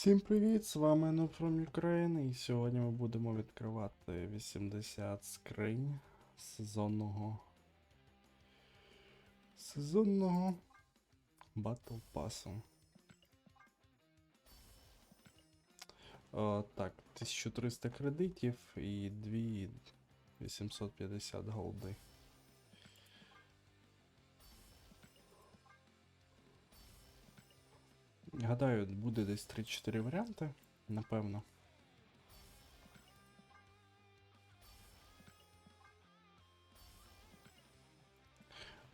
Всім привіт! З вами No From Ukraine і сьогодні ми будемо відкривати 80 скринь сезонного сезонного Battle Pass. О, так, 1300 кредитів і 2850 голди. Гадаю, буде десь 3-4 варіанти, напевно.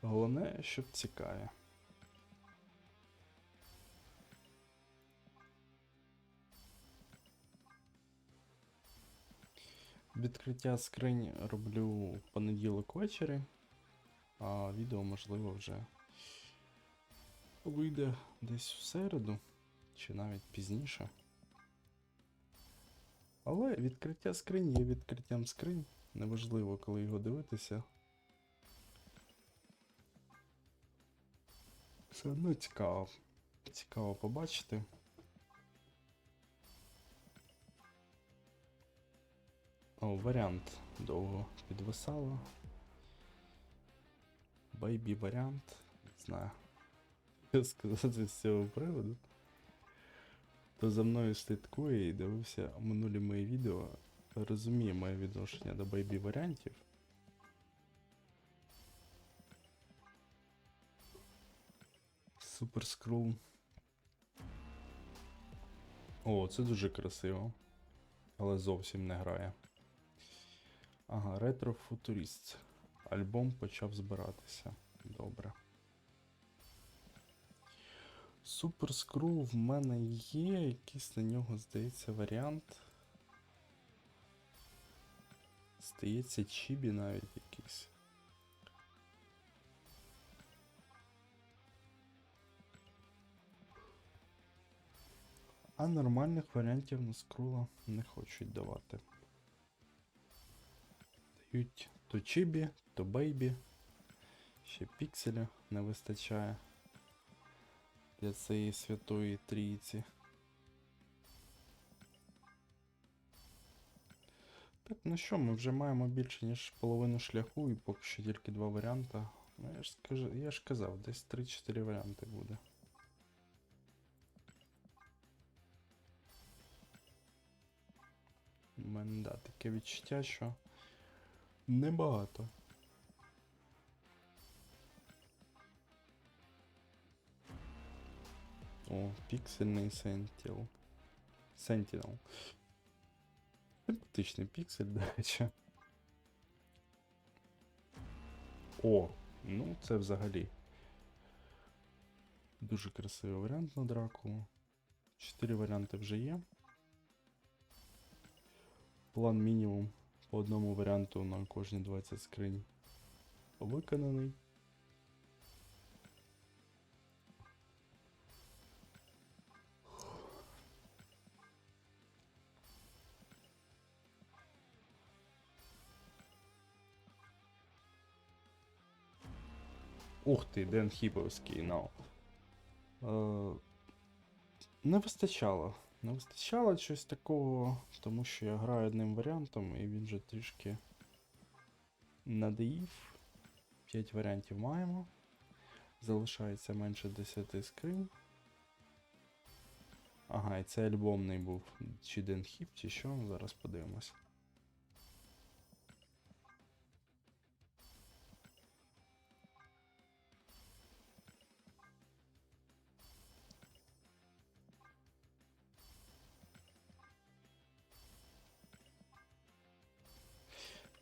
Головне, щоб цікаві. Відкриття скринь роблю понеділок ввечері, а відео можливо вже вийде десь в середу, чи навіть пізніше. Але відкриття скринь є відкриттям скринь. Неважливо, коли його дивитися. Все одно цікаво. Цікаво побачити. О, варіант довго підвисало. Бейбі варіант. Не знаю. Сказати з цього приводу. Хто за мною слідкує і дивився минулі мої відео, розуміє моє відношення до бейбі варіантів. Супер скрул. О, це дуже красиво. Але зовсім не грає. Ага, ретро-футурист. Альбом почав збиратися. Добре. Супер Скрул в мене є, якийсь на нього, здається, варіант. Здається, Чібі навіть якийсь. А нормальних варіантів на скрула не хочуть давати. Дають то Чібі, то Бейбі. Ще пікселя не вистачає для цієї святої трійці. Так, ну що, ми вже маємо більше, ніж половину шляху, і поки що тільки два варіанти. Ну, я ж скажу, я ж казав, десь 3-4 варіанти буде. У мене, да, таке відчуття, що небагато. О, піксельний Sentinel. Sentinel. Симпатичний піксель, до речі. О, ну це взагалі. Дуже красивий варіант на драку. Чотири варіанти вже є. План мінімум по одному варіанту на кожні 20 скринь виконаний. Ух ти, Ден Хіповський, ну. Е, не вистачало. Не вистачало щось такого, тому що я граю одним варіантом і він вже трішки надоїв. 5 варіантів маємо. Залишається менше 10 скрин. Ага, і це альбомний був. Чи Ден Хіп, чи що, зараз подивимось.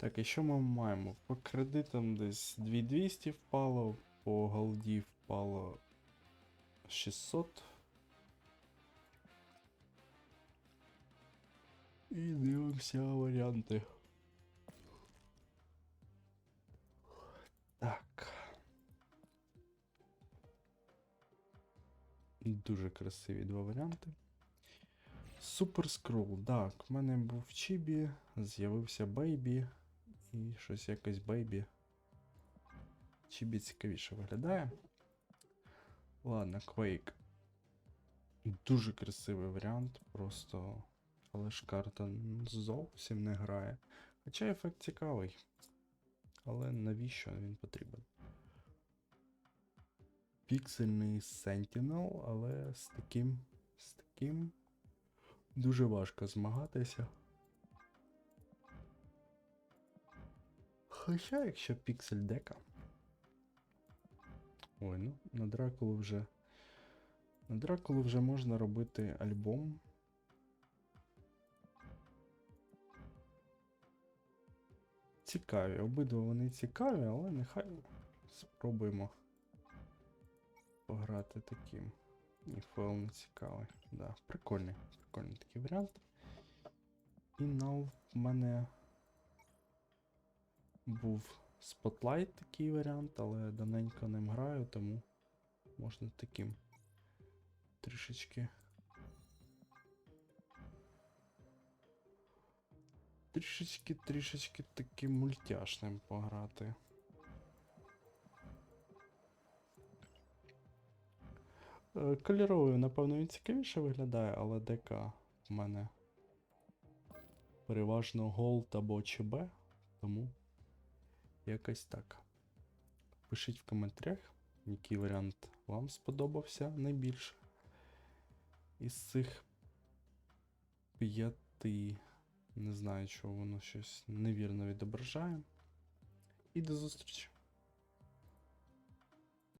Так, і що ми маємо? По кредитам десь 2200 впало, по голді впало 600. І дивимося варіанти. Так. Дуже красиві два варіанти. Супер скрол. Так, в мене був Чібі, з'явився Бейбі. І щось якось Бейбі. Чібі цікавіше виглядає. Ладно, Quake. Дуже красивий варіант, просто. Але ж карта зовсім не грає. Хоча ефект цікавий. Але навіщо він потрібен? Піксельний Sentinel, але з таким. з таким дуже важко змагатися. Хоча, якщо піксель дека. Ой, ну, на Дракулу вже. На Дракулу вже можна робити альбом. Цікаві. Обидва вони цікаві, але нехай спробуємо пограти таким. Ні, файл не цікавий. Да, прикольний, прикольний такий варіант. І нав в мене був Spotlight такий варіант, але давненько ним граю, тому можна таким трішечки. Трішечки, трішечки таким мультяшним пограти. Е, Кольоровою, напевно, він цікавіше виглядає, але ДК в мене переважно голд або ЧБ, тому якось так. Пишіть в коментарях, який варіант вам сподобався найбільше. Із цих п'яти. Не знаю, чого воно щось невірно відображає. І до зустрічі!